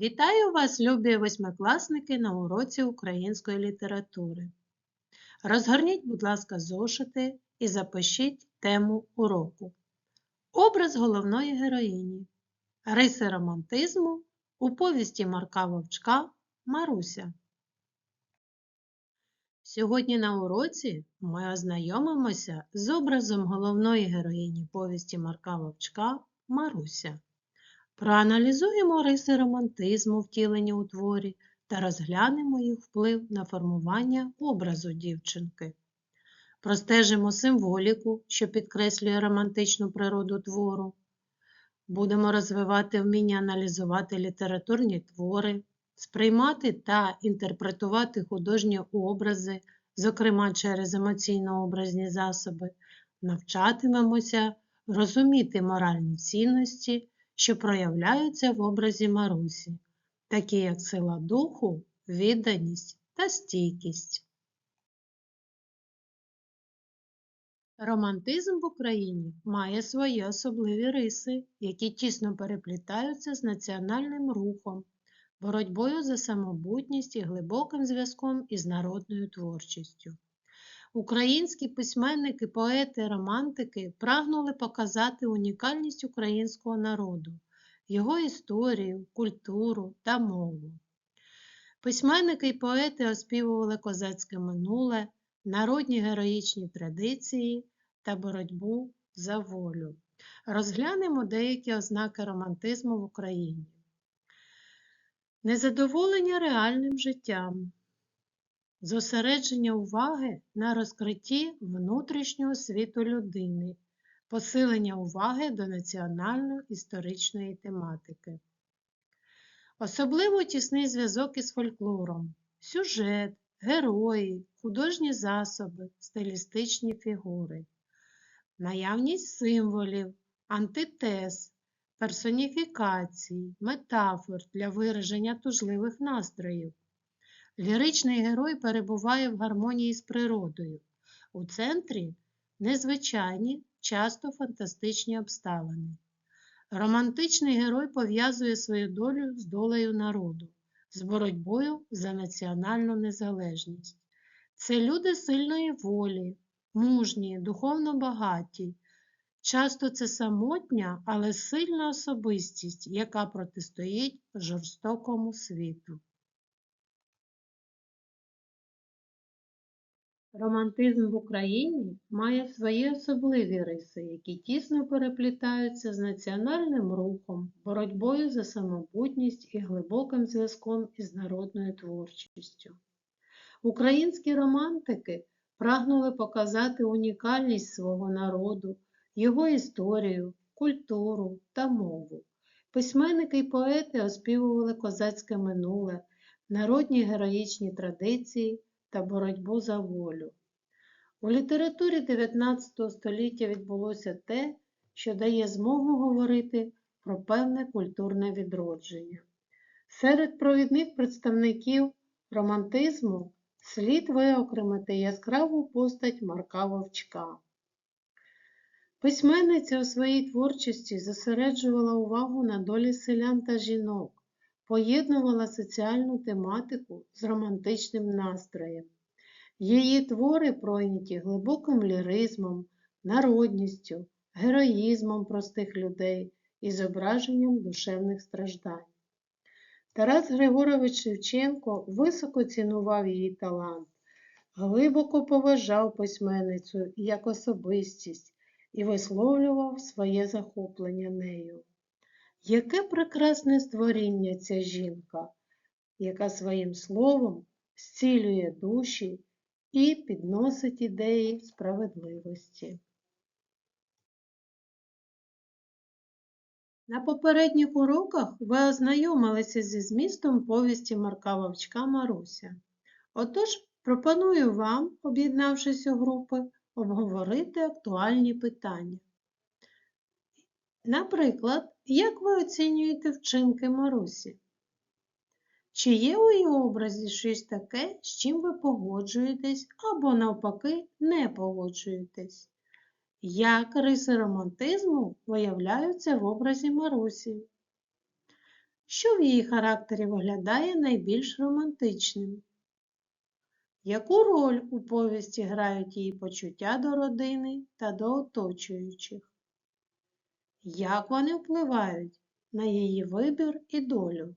Вітаю вас, любі восьмикласники, на уроці української літератури. Розгорніть, будь ласка, зошити і запишіть тему уроку. Образ головної героїні. Риси романтизму у повісті Марка Вовчка Маруся. Сьогодні на уроці ми ознайомимося з образом головної героїні повісті Марка Вовчка Маруся. Проаналізуємо риси романтизму, втілені у творі, та розглянемо їх вплив на формування образу дівчинки. Простежимо символіку, що підкреслює романтичну природу твору. Будемо розвивати вміння аналізувати літературні твори, сприймати та інтерпретувати художні образи, зокрема через емоційно-образні засоби, навчатимемося розуміти моральні цінності що проявляються в образі Марусі, такі як сила духу, відданість та стійкість. Романтизм в Україні має свої особливі риси, які тісно переплітаються з національним рухом, боротьбою за самобутність і глибоким зв'язком із народною творчістю. Українські письменники, поети, романтики прагнули показати унікальність українського народу, його історію, культуру та мову. Письменники і поети оспівували козацьке минуле, народні героїчні традиції та боротьбу за волю. Розглянемо деякі ознаки романтизму в Україні. Незадоволення реальним життям зосередження уваги на розкритті внутрішнього світу людини, посилення уваги до національно-історичної тематики. Особливо тісний зв'язок із фольклором, сюжет, герої, художні засоби, стилістичні фігури, наявність символів, антитез, персоніфікацій, метафор для вираження тужливих настроїв. Ліричний герой перебуває в гармонії з природою. У центрі незвичайні, часто фантастичні обставини. Романтичний герой пов'язує свою долю з долею народу, з боротьбою за національну незалежність. Це люди сильної волі, мужні, духовно багаті. Часто це самотня, але сильна особистість, яка протистоїть жорстокому світу. Романтизм в Україні має свої особливі риси, які тісно переплітаються з національним рухом, боротьбою за самобутність і глибоким зв'язком із народною творчістю. Українські романтики прагнули показати унікальність свого народу, його історію, культуру та мову. Письменники й поети оспівували козацьке минуле, народні героїчні традиції та боротьбу за волю. У літературі 19 століття відбулося те, що дає змогу говорити про певне культурне відродження. Серед провідних представників романтизму слід виокремити яскраву постать Марка Вовчка. Письменниця у своїй творчості зосереджувала увагу на долі селян та жінок, поєднувала соціальну тематику з романтичним настроєм. Її твори пройняті глибоким ліризмом, народністю, героїзмом простих людей і зображенням душевних страждань. Тарас Григорович Шевченко високо цінував її талант, глибоко поважав письменницю як особистість і висловлював своє захоплення нею. Яке прекрасне створіння ця жінка, яка своїм словом зцілює душі і підносить ідеї справедливості. На попередніх уроках ви ознайомилися зі змістом повісті Марка Вовчка Маруся. Отож, пропоную вам, об'єднавшись у групи, обговорити актуальні питання. Наприклад, як ви оцінюєте вчинки Марусі? Чи є у її образі щось таке, з чим ви погоджуєтесь або, навпаки, не погоджуєтесь? Як риси романтизму виявляються в образі Марусі? що в її характері виглядає найбільш романтичним? Яку роль у повісті грають її почуття до родини та до оточуючих? Як вони впливають на її вибір і долю?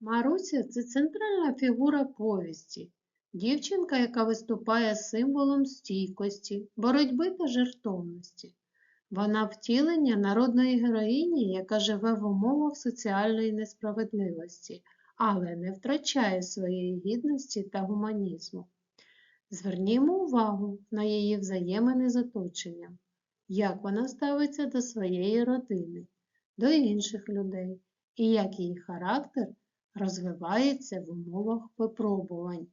Маруся це центральна фігура повісті, дівчинка, яка виступає символом стійкості, боротьби та жертовності. Вона втілення народної героїні, яка живе в умовах соціальної несправедливості, але не втрачає своєї гідності та гуманізму. Звернімо увагу на її взаємини з оточенням, як вона ставиться до своєї родини, до інших людей і як її характер розвивається в умовах випробувань.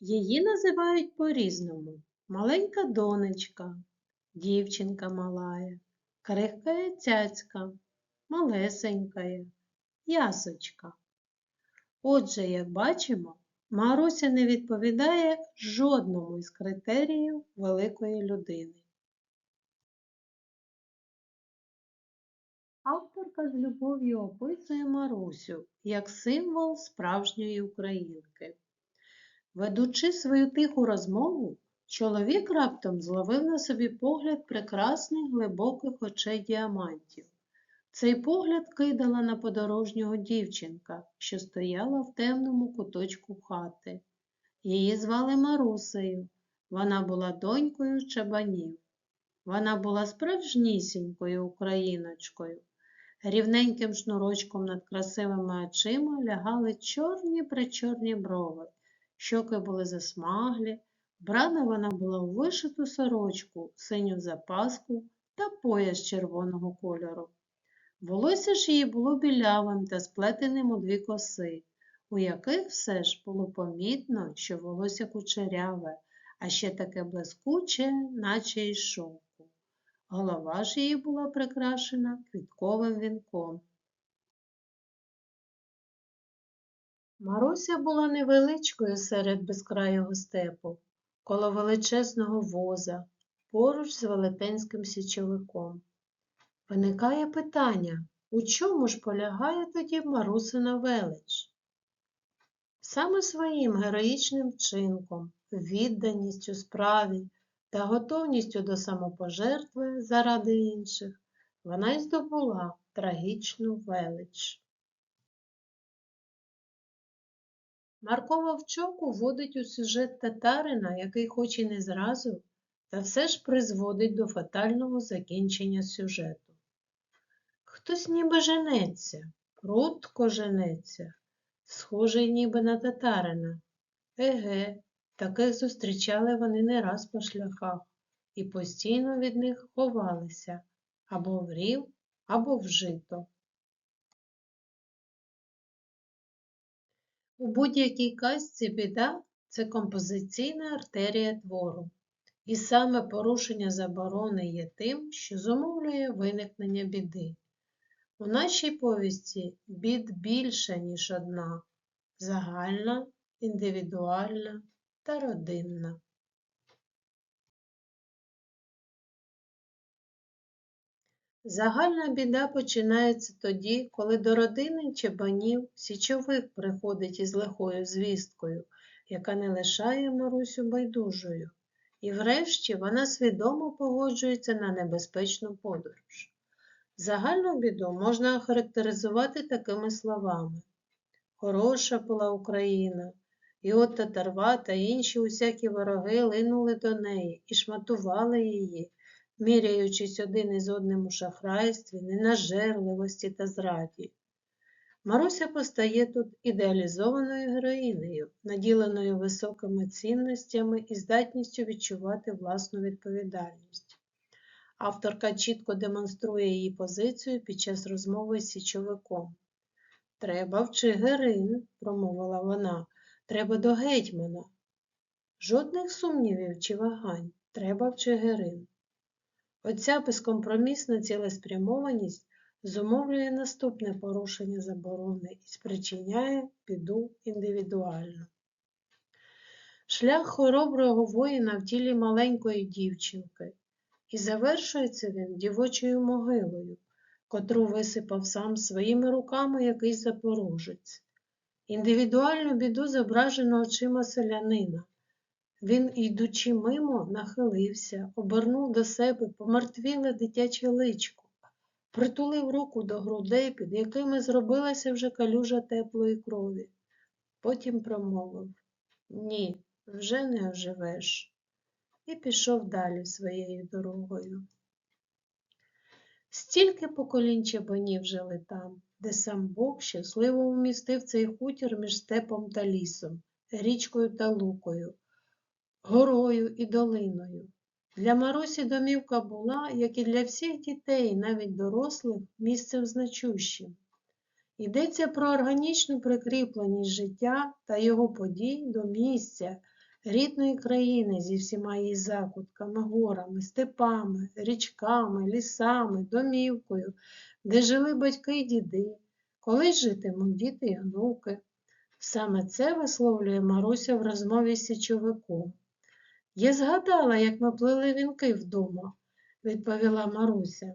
Її називають по-різному маленька донечка, дівчинка малая, крихкая цяцька, малесенькая, ясочка. Отже, як бачимо, Маруся не відповідає жодному із критеріїв великої людини. Авторка з любов'ю описує Марусю як символ справжньої українки. Ведучи свою тиху розмову, чоловік раптом зловив на собі погляд прекрасних глибоких очей діамантів. Цей погляд кидала на подорожнього дівчинка, що стояла в темному куточку хати. Її звали Марусею. Вона була донькою чабанів. Вона була справжнісінькою україночкою. Рівненьким шнурочком над красивими очима лягали чорні причорні брови. Щоки були засмаглі, вбрана вона була у вишиту сорочку, синю запаску та пояс червоного кольору. Волосся ж її було білявим та сплетеним у дві коси, у яких все ж було помітно, що волосся кучеряве, а ще таке блискуче, наче й шовку. Голова ж її була прикрашена квітковим вінком. Маруся була невеличкою серед безкрайого степу, коло величезного воза, поруч з велетенським січовиком. Виникає питання, у чому ж полягає тоді Марусина велич? Саме своїм героїчним вчинком, відданістю справі та готовністю до самопожертви заради інших вона й здобула трагічну велич. Марко Вовчок уводить у сюжет татарина, який хоч і не зразу, та все ж призводить до фатального закінчення сюжету. Хтось ніби женеться, прудко женеться, схожий ніби на татарина. Еге, таких зустрічали вони не раз по шляхах і постійно від них ховалися або в рів, або в жито. У будь-якій казці біда це композиційна артерія твору, і саме порушення заборони є тим, що зумовлює виникнення біди. У нашій повісті бід більше, ніж одна загальна, індивідуальна та родинна. Загальна біда починається тоді, коли до родини чебанів січовик приходить із лихою звісткою, яка не лишає Марусю байдужою, і врешті вона свідомо погоджується на небезпечну подорож. Загальну біду можна охарактеризувати такими словами. Хороша була Україна, і от татарва та інші усякі вороги линули до неї і шматували її, міряючись один із одним у шахрайстві, ненажерливості та зраді. Маруся постає тут ідеалізованою героїнею, наділеною високими цінностями і здатністю відчувати власну відповідальність. Авторка чітко демонструє її позицію під час розмови з січовиком. Треба в Чигирин, промовила вона, треба до гетьмана. Жодних сумнівів чи вагань, треба в Чигирин. Оця безкомпромісна цілеспрямованість зумовлює наступне порушення заборони і спричиняє піду індивідуально. Шлях хороброго воїна в тілі маленької дівчинки, і завершується він дівочою могилою, котру висипав сам своїми руками якийсь запорожець. Індивідуальну біду зображено очима селянина. Він, йдучи мимо, нахилився, обернув до себе помертвіле дитяче личко, притулив руку до грудей, під якими зробилася вже калюжа теплої крові. Потім промовив Ні, вже не оживеш. І пішов далі своєю дорогою. Стільки поколінь чабанів жили там, де сам Бог щасливо умістив цей хутір між степом та лісом, річкою та лукою, горою і долиною. Для Марусі домівка була, як і для всіх дітей, навіть дорослих, місцем значущим. Йдеться про органічну прикріпленість життя та його подій до місця, рідної країни зі всіма її закутками, горами, степами, річками, лісами, домівкою, де жили батьки й діди, колись житимуть діти й онуки. Саме це висловлює Маруся в розмові з січовиком. Я згадала, як ми плели вінки вдома, відповіла Маруся.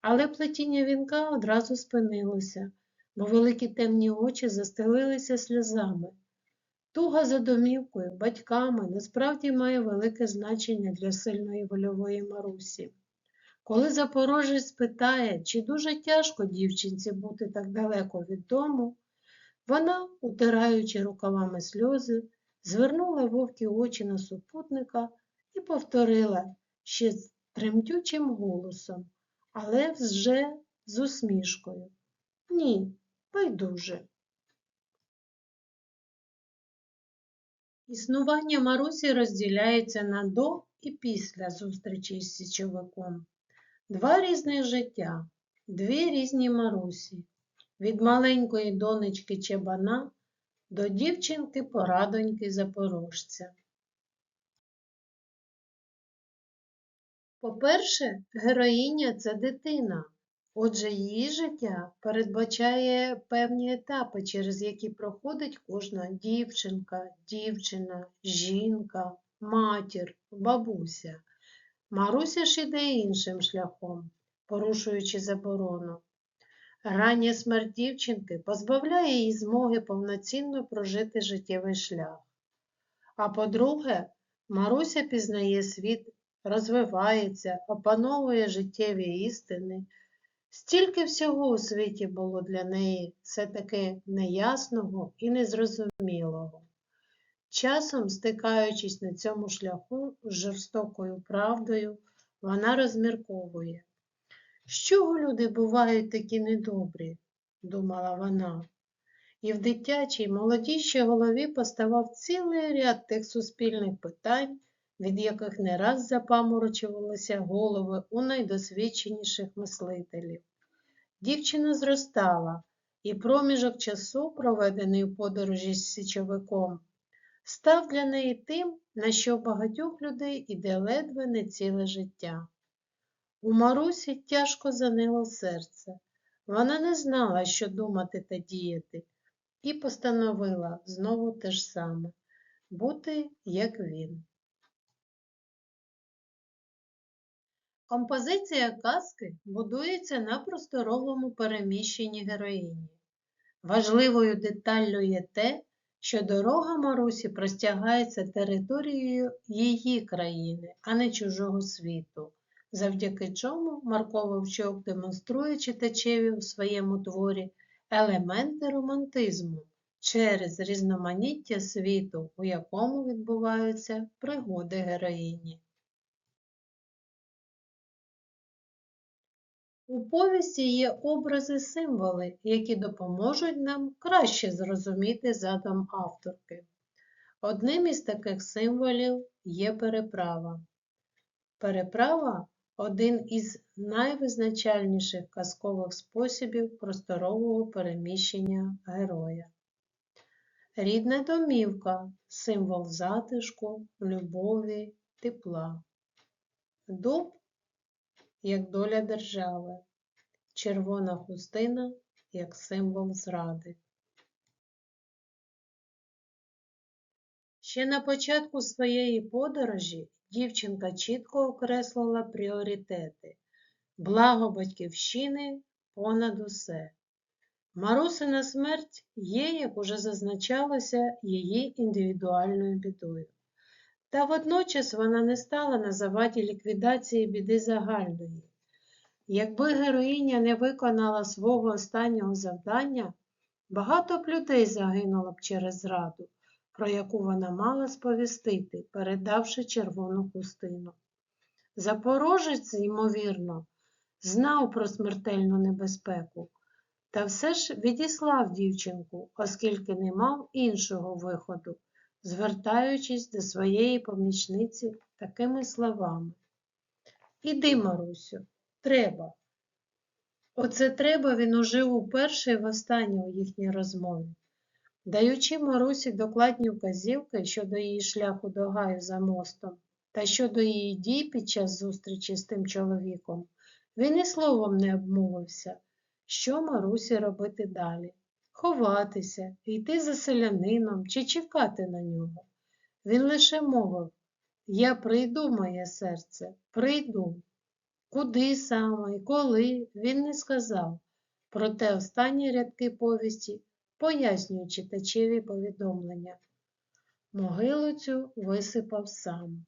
Але плетіння вінка одразу спинилося, бо великі темні очі застелилися сльозами. Туга за домівкою, батьками насправді має велике значення для сильної вольової Марусі. Коли Запорожець спитає, чи дуже тяжко дівчинці бути так далеко від дому, вона, утираючи рукавами сльози, звернула вовкі очі на супутника і повторила ще з тремтючим голосом, але вже з усмішкою. Ні, байдуже. Існування Марусі розділяється на до і після зустрічі з січовиком. Два різних життя, дві різні Марусі. Від маленької донечки Чебана до дівчинки порадоньки запорожця. По-перше, героїня це дитина, отже, її життя передбачає певні етапи, через які проходить кожна дівчинка, дівчина, жінка, матір, бабуся. Маруся ж іде іншим шляхом, порушуючи заборону. Рання смерть дівчинки позбавляє її змоги повноцінно прожити життєвий шлях. А по-друге, Маруся пізнає світ, розвивається, опановує життєві істини. Стільки всього у світі було для неї все таки неясного і незрозумілого. Часом, стикаючись на цьому шляху з жорстокою правдою, вона розмірковує. З чого люди бувають такі недобрі, думала вона, і в дитячій молодішій голові поставав цілий ряд тих суспільних питань, від яких не раз запаморочувалися голови у найдосвідченіших мислителів. Дівчина зростала, і проміжок часу, проведений у подорожі з січовиком, став для неї тим, на що багатьох людей іде ледве не ціле життя. У Марусі тяжко занило серце. Вона не знала, що думати та діяти, і постановила знову те ж саме бути, як він. Композиція казки будується на просторовому переміщенні героїні. Важливою деталлю є те, що дорога Марусі простягається територією її країни, а не чужого світу завдяки чому Марко Вовчок демонструє читачеві у своєму творі елементи романтизму через різноманіття світу, у якому відбуваються пригоди героїні. У повісті є образи-символи, які допоможуть нам краще зрозуміти задум авторки. Одним із таких символів є переправа. Переправа один із найвизначальніших казкових способів просторового переміщення героя. Рідна домівка символ затишку, любові, тепла. Дуб як доля держави, червона хустина як символ зради. Ще на початку своєї подорожі дівчинка чітко окреслила пріоритети. Благо батьківщини понад усе. Марусина смерть є, як уже зазначалося, її індивідуальною бідою. Та водночас вона не стала на заваді ліквідації біди загальної. Якби героїня не виконала свого останнього завдання, багато б людей загинуло б через зраду, про яку вона мала сповістити, передавши червону хустину. Запорожець, ймовірно, знав про смертельну небезпеку, та все ж відіслав дівчинку, оскільки не мав іншого виходу, звертаючись до своєї помічниці такими словами. Іди, Марусю, треба. Оце треба він ужив уперше і востаннє у їхній розмові. Даючи Марусі докладні вказівки щодо її шляху до гаю за мостом та щодо її дій під час зустрічі з тим чоловіком, він і словом не обмовився, що Марусі робити далі ховатися, йти за селянином чи чекати на нього. Він лише мовив Я прийду, моє серце, прийду. Куди саме коли, він не сказав, проте останні рядки повісті пояснюють читачеві повідомлення. Могилу цю висипав сам.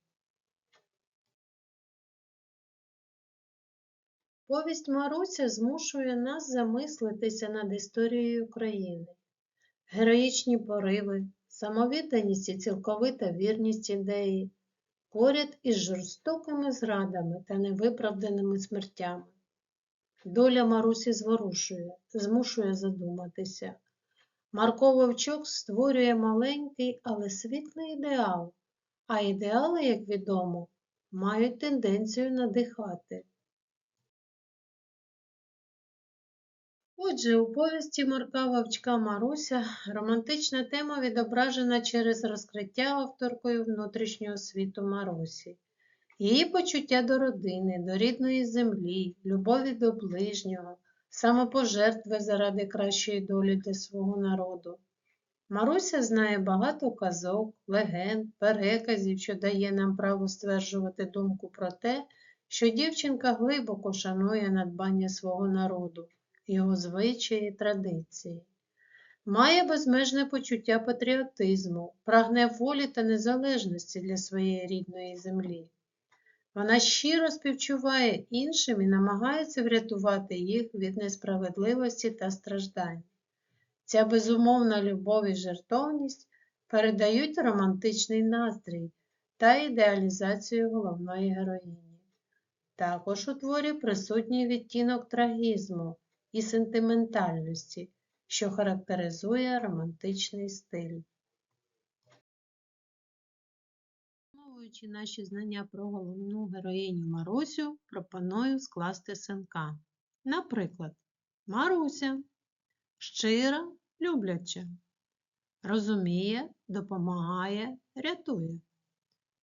Повість Маруся змушує нас замислитися над історією України. Героїчні пориви, самовідданість і цілковита вірність ідеї, поряд із жорстокими зрадами та невиправданими смертями. Доля Марусі зворушує, змушує задуматися. Марко Вовчок створює маленький, але світлий ідеал, а ідеали, як відомо, мають тенденцію надихати. Отже, у повісті Марка Вовчка Маруся романтична тема відображена через розкриття авторкою внутрішнього світу Марусі, її почуття до родини, до рідної землі, любові до ближнього, самопожертви заради кращої долі для свого народу. Маруся знає багато казок, легенд, переказів, що дає нам право стверджувати думку про те, що дівчинка глибоко шанує надбання свого народу його звичаї, традиції. Має безмежне почуття патріотизму, прагне волі та незалежності для своєї рідної землі. Вона щиро співчуває іншим і намагається врятувати їх від несправедливості та страждань. Ця безумовна любов і жертовність передають романтичний настрій та ідеалізацію головної героїні. Також у творі присутній відтінок трагізму, і сентиментальності, що характеризує романтичний стиль. Мовуючи наші знання про головну героїню Марусю, пропоную скласти синка. Наприклад, Маруся щира, любляча, розуміє, допомагає, рятує.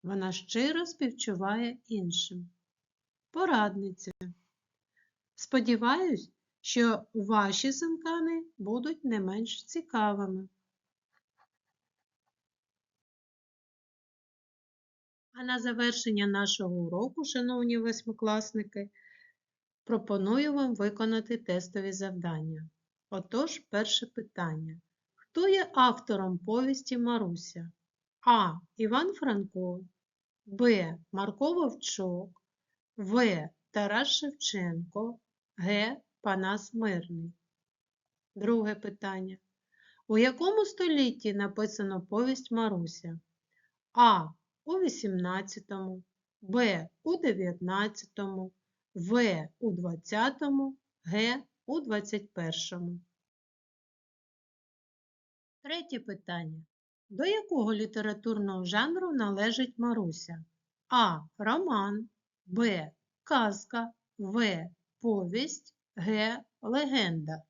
Вона щиро співчуває іншим. Порадниця. Сподіваюсь, що ваші синкани будуть не менш цікавими. А на завершення нашого уроку, шановні восьмикласники, пропоную вам виконати тестові завдання. Отож, перше питання. Хто є автором повісті Маруся? А. Іван Франко, Б. Марко Вовчок, В. Тарас Шевченко, Г. Панас Мирний. Друге питання. У якому столітті написано повість Маруся? А. У 18, Б. У 19, В. У 20, Г. У 21. Третє питання. До якого літературного жанру належить Маруся? А. Роман, Б. Казка, В. Повість, Г. Легенда.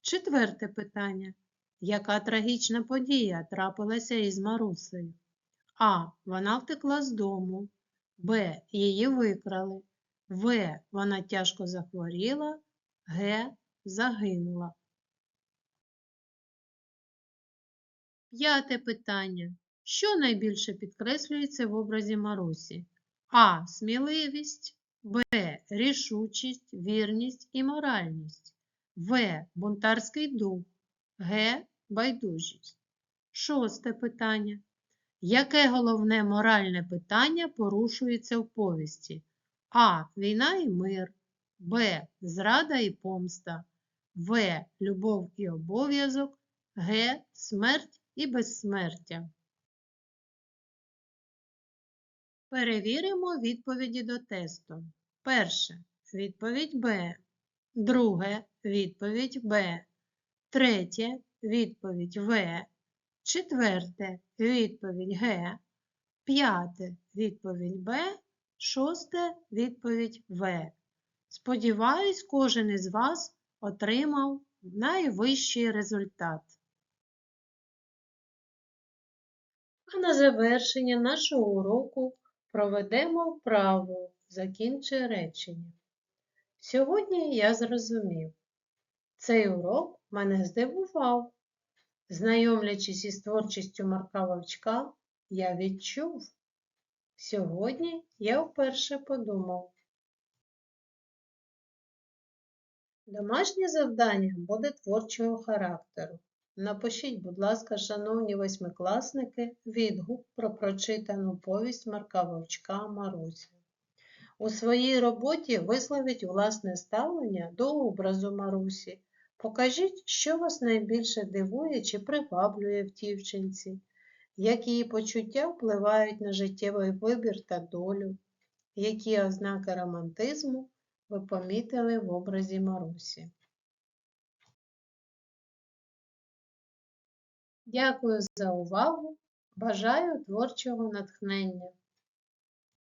Четверте питання. Яка трагічна подія трапилася із Марусею? А. Вона втекла з дому. Б. Її викрали. В. Вона тяжко захворіла. Г. Загинула. П'яте питання. Що найбільше підкреслюється в образі Марусі? А. Сміливість, Б. Рішучість, вірність і моральність. В. Бунтарський дух. Г. Байдужість. Шосте питання. Яке головне моральне питання порушується в повісті? А. Війна і мир. Б. Зрада і помста. В. Любов і обов'язок. Г. Смерть і безсмертя. Перевіримо відповіді до тесту. Перше. Відповідь Б. Друге. Відповідь Б. Третє. Відповідь В. Четверте. Відповідь Г. П'яте. Відповідь Б. Шосте. Відповідь В. Сподіваюсь, кожен із вас отримав найвищий результат. А на завершення нашого уроку проведемо вправу «Закінчи речення». Сьогодні я зрозумів, цей урок мене здивував. Знайомлячись із творчістю Марка Вовчка, я відчув. Сьогодні я вперше подумав. Домашнє завдання буде творчого характеру. Напишіть, будь ласка, шановні восьмикласники, відгук про прочитану повість Марка Вовчка Маруся. У своїй роботі висловіть власне ставлення до образу Марусі. Покажіть, що вас найбільше дивує чи приваблює в дівчинці, як її почуття впливають на життєвий вибір та долю, які ознаки романтизму ви помітили в образі Марусі. Дякую за увагу. Бажаю творчого натхнення.